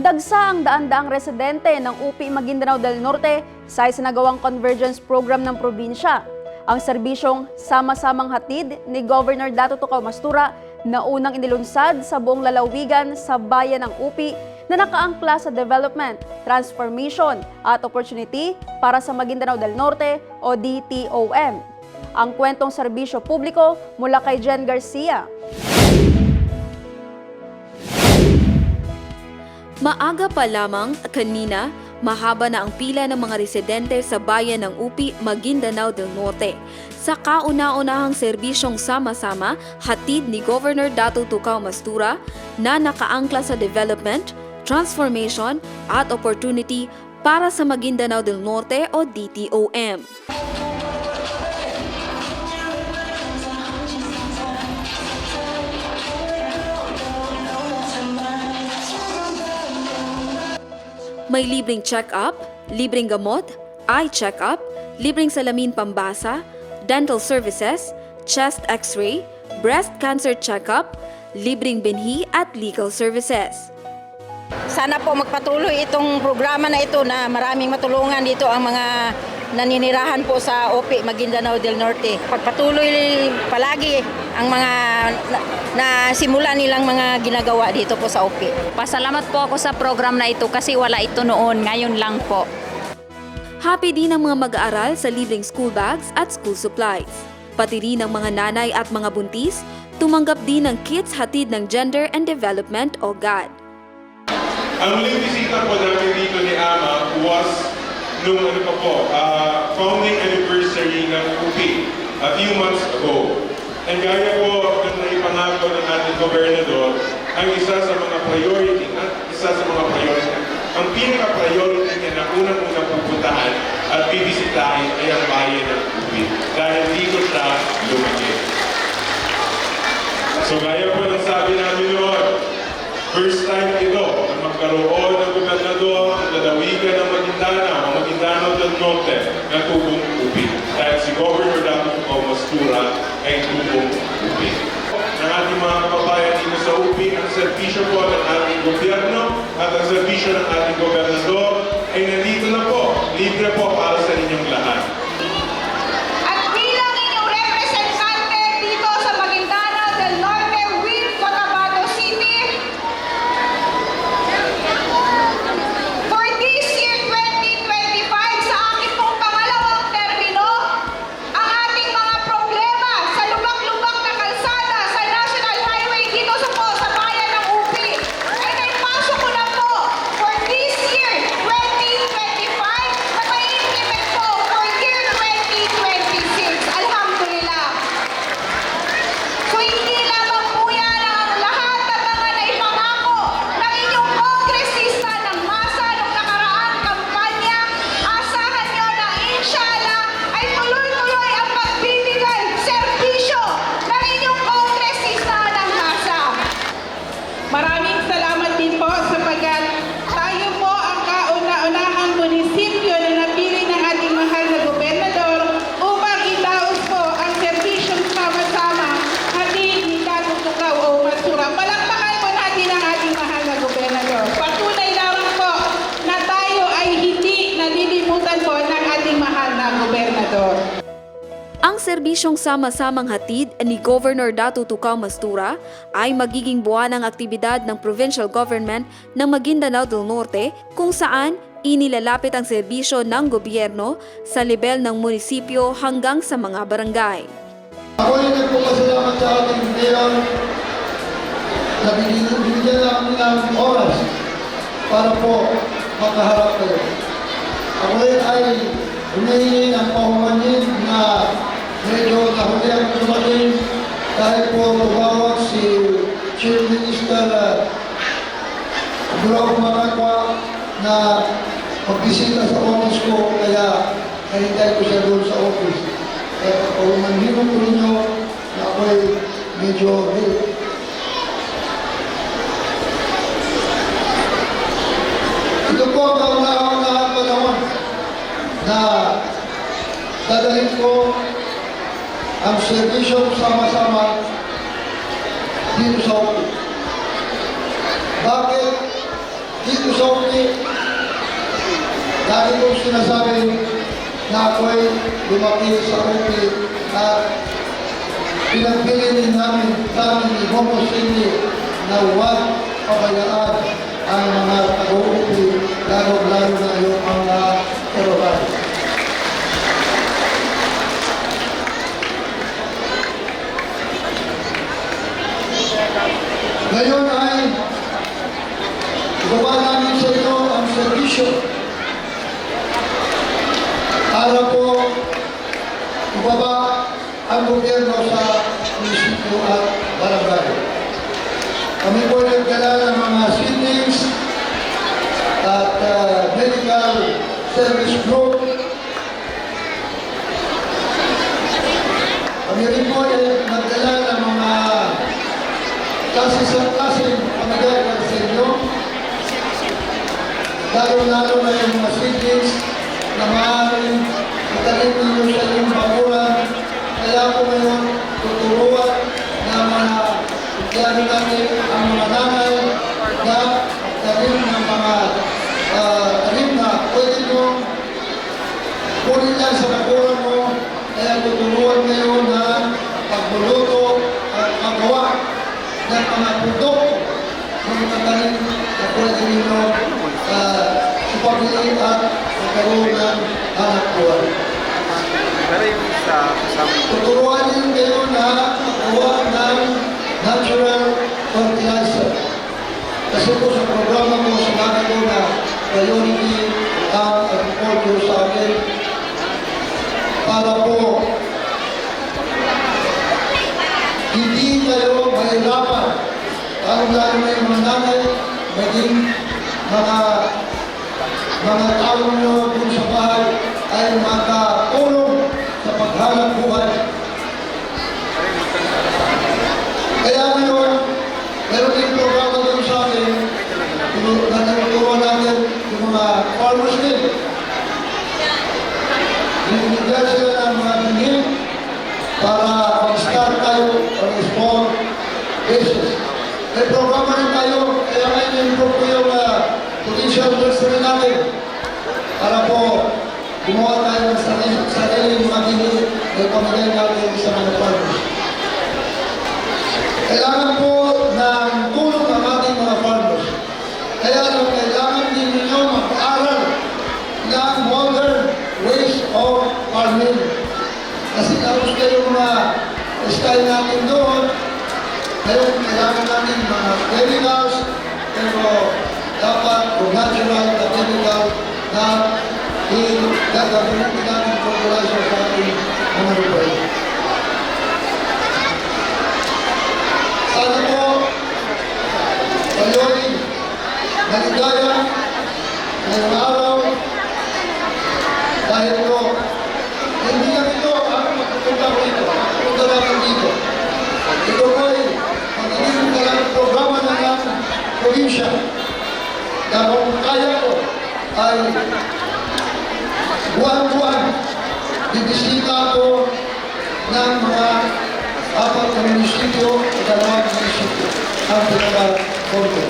Dagsa ang daan-daang residente ng UP Maguindanao del Norte sa isinagawang convergence program ng probinsya. Ang serbisyong sama-samang hatid ni Governor Dato Tucaw Mastura na unang inilunsad sa buong lalawigan sa bayan ng UP na nakaangkla sa development, transformation at opportunity para sa Maguindanao del Norte o DTOM. Ang kwentong serbisyo publiko mula kay Jen Garcia. Maaga pa lamang kanina, mahaba na ang pila ng mga residente sa bayan ng UPI, Maguindanao del Norte. Sa kauna-unahang serbisyong sama-sama, hatid ni Governor Dato Tucaw Mastura na nakaangkla sa development, transformation at opportunity para sa Maguindanao del Norte o DTOM. May libreng check-up, libreng gamot, eye check-up, libreng salamin pambasa, dental services, chest x-ray, breast cancer check-up, libreng binhi at legal services. Sana po magpatuloy itong programa na ito na maraming matulungan dito ang mga naninirahan po sa OP Maguindanao del Norte. Pagpatuloy palagi ang mga na, simula nilang mga ginagawa dito po sa OP. Pasalamat po ako sa program na ito kasi wala ito noon, ngayon lang po. Happy din ang mga mag-aaral sa libreng school bags at school supplies. Pati rin ang mga nanay at mga buntis, tumanggap din ng kits hatid ng Gender and Development o GAD. Ang huling bisita po namin dito ni Ama was nung ano pa po, ah, founding anniversary ng UP a few months ago. And gaya po ng naipangako ng ating gobernador, ang isa sa mga priority, at isa sa mga priority, ang pinaka-priority niya na unang-unang pupuntahan at bibisitahin ay ang bayan ng UP. Dahil dito siya lumaki. So gaya po ng sabi namin noon, first time ito na magkaroon ng gobernador ng lalawigan ng Maguindanao, ang Maguindanao del Norte, na tubong upi. Dahil si Governor Dato Tucaw Mastura ay tubong upi. Ng ating mga kababayan dito sa UPI, ang serbisyo po ng ating gobyerno at ang serbisyo ng ating gobernador ay nandito na po, libre po para sa inyong lahat. Serbisyong sama-samang hatid ni Governor Dato Tucaw Mastura ay magiging buwanang aktibidad ng provincial government ng Maguindanao del Norte kung saan inilalapit ang serbisyo ng gobyerno sa level ng munisipyo hanggang sa mga barangay. Ako rin nagpapasalamat sa ating mayor na binigyan namin ng oras para po makaharap kayo. Ako ay humihingi ng pahumanin na medyo nahuli ang dumating dahil po tumawag si Chief Minister uh, Durao Managua na magbisita sa office ko kaya nahintay ko siya doon sa office. Kaya kung manhirap ko ninyo na ako'y medyo late. Ito po ang kauna-unahang panahon na dadalhin ko ang serbisyong sama-sama dito sa. Bakit dito sa Dahil kong sinasabi na ako'y lumaki sa Uli at pinagbili namin namin ni Homo Cindy na huwag pabayaan ang mga taga-upi, lalo-lalo na yung mga terorista. Ngayon ay gawa namin sa inyo ang servisyo para po ibaba ang gobyerno sa munisipyo at barangay. Kami po nagdala ng mga siblings at uh, medical service group. Kami rin po ay nagdala ng mga klase sa klase pamigay para sa inyo. Lalo-lalo na yung mga siblings na maaaring matalim ninyo sa inyong bakuran. Kaya po ngayon, tuturuan na mga empleyado natin ang mga nanay na talim ng mga uh, talim na pwede nyo kunin sa bakuran mo. Kaya tuturuan ngayon na pagluluto at magawa ng mga produkto ng mga talim na pwede ninyo uh, ipabili at magkaroon ng anak buwan. Pero yung sa kasama Tuturuan din kayo na magawa ng natural fertilizer. Kasi po sa programa mo, sinabi ko na priority ang agriculture sa akin para po hindi kayo mahirapan. Lalo-lalo na yung mga nanay, maging mga mga tao nyo dun sa bahay ay makatulong sa paghanap buhay. Kaya ngayon, meron din programa dun sa atin, tunu- na tinuturuan natin yung mga farmers din. Binibigyan sila ng mga tingin para mag-start tayo on a small basis. May programa rin tayo, kaya ngayon in-improve ko yung uh, potential nursery natin para po gumawa tayo ng sarili, sarili na ipamigay natin sa mga farmers. Na i-gagamitin natin fertilizer sa ating mga lupa. Sana po, kayo'y maligaya ngayong araw dahil po, hindi lang ito ang magpupunta ko dito, magpupunta namin dito. Ito po ay magiging talagang programa ng aming probinsya na kung kaya ko ay buwan-buwan bibisita ko ng mga apat na munisipyo o dalawang munisipyo ang pinaka-konto.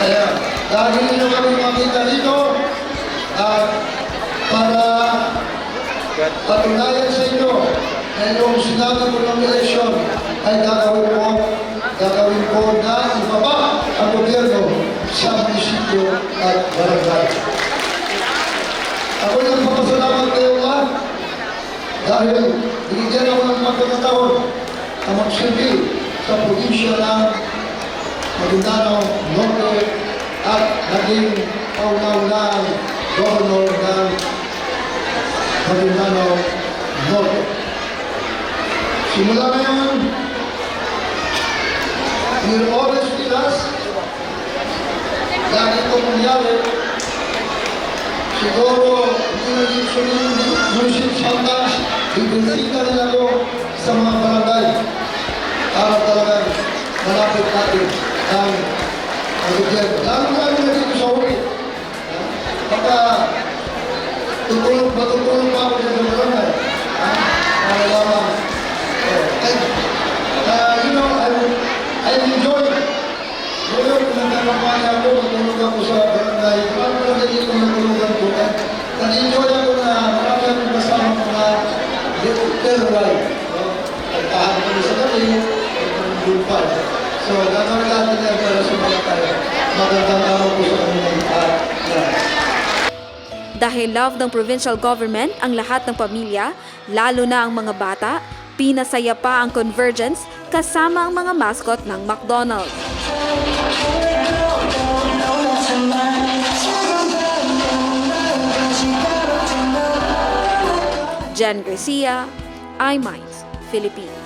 Kaya, lagi ninyo kami makita dito at para patunayan sa inyo na yung sinabi ko ng eleksyon ay gagawin ko, gagawin ko na ibaba ang gobyerno sa munisipyo at barangay. Ako nagpapasalamat kayo lahat dahil binigyan ako ng pagkakataon na magsilbi sa probinsya ng Maguindanao Norte at naging paunaunang governor ng Maguindanao Norte. Simula ngayon, we'll always be us. Lagi itong nangyari, siguro Munisip Santas, bibisita rin ako sa mga barangay para talagang malapit natin ang ang gobyerno. Lalo-lalo na dito sa huli. Baka tutulong, matutulong pa ako sa barangay. Para lamang. Uh, you know, I, I enjoy. Ngayon, kung nagkakampanya ako, matulog ako sa barangay. Na-enjoy ako na marami akong kasama mga little ride. So, Pagkahan ko sa gabi, pagkakulupad. So, nakaragatan na para sa mga tayo. Magandang araw po sa kanilang at dahil love ng provincial government ang lahat ng pamilya, lalo na ang mga bata, pinasaya pa ang convergence kasama ang mga mascot ng McDonald's. Jen Garcia, iMinds, Philippines.